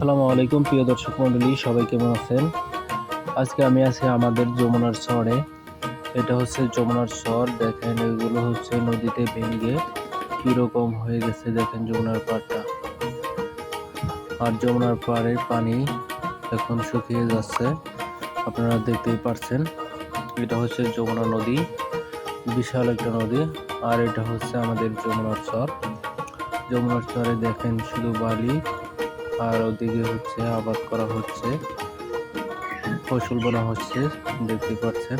আসসালামু আলাইকুম, প্রিয় দর্শক মণ্ডলী সবাই কেমন আছেন? আজকে আমি আছি আমাদের যমুনার চরে। এটা হচ্ছে যমুনার চর। দেখেন, এগুলো হচ্ছে নদীতে ভেঙে কীরকম হয়ে গেছে। দেখেন যমুনার পাড়টা। আর যমুনার পাড়ের পানি এখন শুকিয়ে যাচ্ছে। আপনারা দেখতেই পারছেন, এটা হচ্ছে যমুনা নদী। বিশাল একটা নদী। আর এটা হচ্ছে আমাদের যমুনার চর। যমুনার চরে দেখেন শুধু বালি আর ওদিকে হচ্ছে আবাদ করা হচ্ছে। ফসল বোনা হচ্ছে, দেখতে পাচ্ছেন।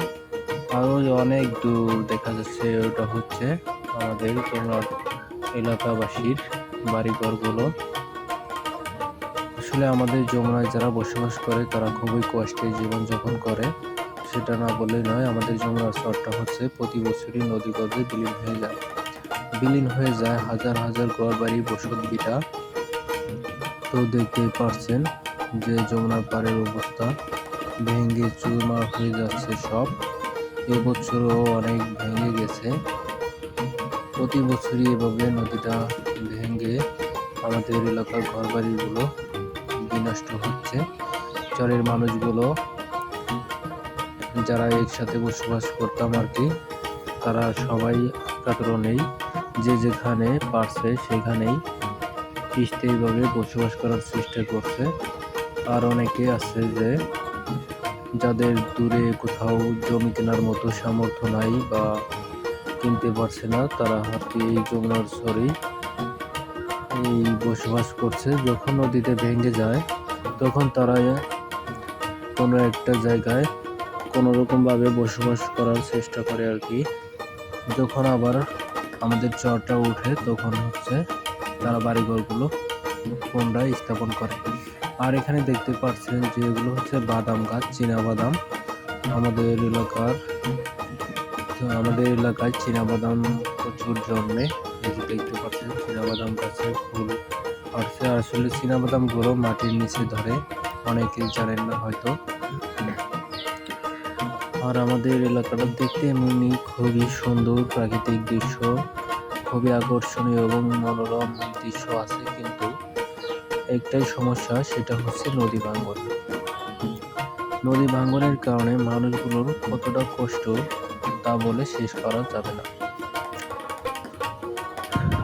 আরও অনেক দূর দেখা যাচ্ছে, ওটা হচ্ছে আমাদের তোমার এলাকাবাসীর বাড়িঘরগুলো। আসলে আমাদের যমুনায় যারা বসবাস করে, তারা খুবই কষ্টে জীবনযাপন করে। সেটা না বললেই নয়, আমাদের যমুনার স্তরটা হচ্ছে প্রতি বছরই নদীগর্ভে বিলীন হয়ে যায়। বিলীন হয়ে যায় হাজার হাজার ঘর বাড়ি বসত বিটা তো দেখতেই পারছেন যে যমুনার পাড়ের অবস্থা ভেঙে চুরমার হয়ে যাচ্ছে সব। এবছরও অনেক ভেঙে গেছে। প্রতি বছরই এভাবে নদীটা ভেঙে আমাদের এলাকার ঘরবাড়িগুলো বিনষ্ট হচ্ছে। চরের মানুষগুলো, যারা একসাথে বসবাস করতাম আর কি, তারা সবাই কাতরও নেই। যে যেখানে পারছে সেখানেই স্থায়ীভাবে বসবাস করার চেষ্টা করছে। আর অনেকে আছে যে যাদের দূরে কোথাও জমি কেনার মতো সামর্থ্য নাই বা কিনতে পারছে না, তারা কি এই যমুনার সরেই এই বসবাস করছে। যখন নদীতে ভেঙে যায়, তখন তারা কোনো একটা জায়গায় কোনো রকমভাবে বসবাস করার চেষ্টা করে আর কি। যখন আবার আমাদের চরটা উঠে তখন হচ্ছে তারা বাড়িঘরগুলো পুনরায় স্থাপন করে। আর এখানে দেখতে পাচ্ছেন যে এগুলো হচ্ছে বাদাম গাছ চীনা বাদাম আমাদের এলাকার, আমাদের এলাকায় চীনা বাদাম প্রচুর জন্মে। দেখতে পাচ্ছেন চীনা বাদাম গাছে ফুল আসছে। আসলে চীনা বাদামগুলো মাটির নিচে ধরে অনেকেই জানেন না হয়তো। আর আমাদের এলাকাটা দেখতে এমনি খুবই সুন্দর প্রাকৃতিক দৃশ্য। খুবই আকর্ষণীয় এবং মনোরম দৃশ্য আছে, কিন্তু একটাই সমস্যা, সেটা হচ্ছে নদী ভাঙ্গন নদী ভাঙ্গনের কারণে মানুষগুলোর কতটা কষ্ট তা বলে শেষ করা যাবে না।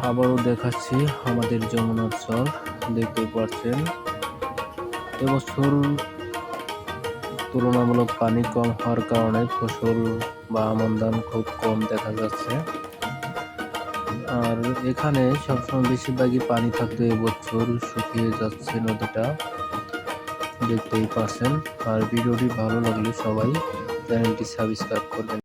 আবারও দেখাচ্ছি আমাদের যমুনার চর দেখতে পাচ্ছেন। এবছর তুলনামূলক পানি কম হওয়ার কারণে ফসল বা আমন ধান খুব কম দেখা যাচ্ছে। আর এখানে সবসময় বেশিরভাগই পানি থাকতো এবছর, শুকিয়ে যাচ্ছে নদীটা। দেখতেই পাচ্ছেন আর ভিডিওটি ভালো লাগলে সবাই চ্যানেলটি সাবস্ক্রাইব করবেন।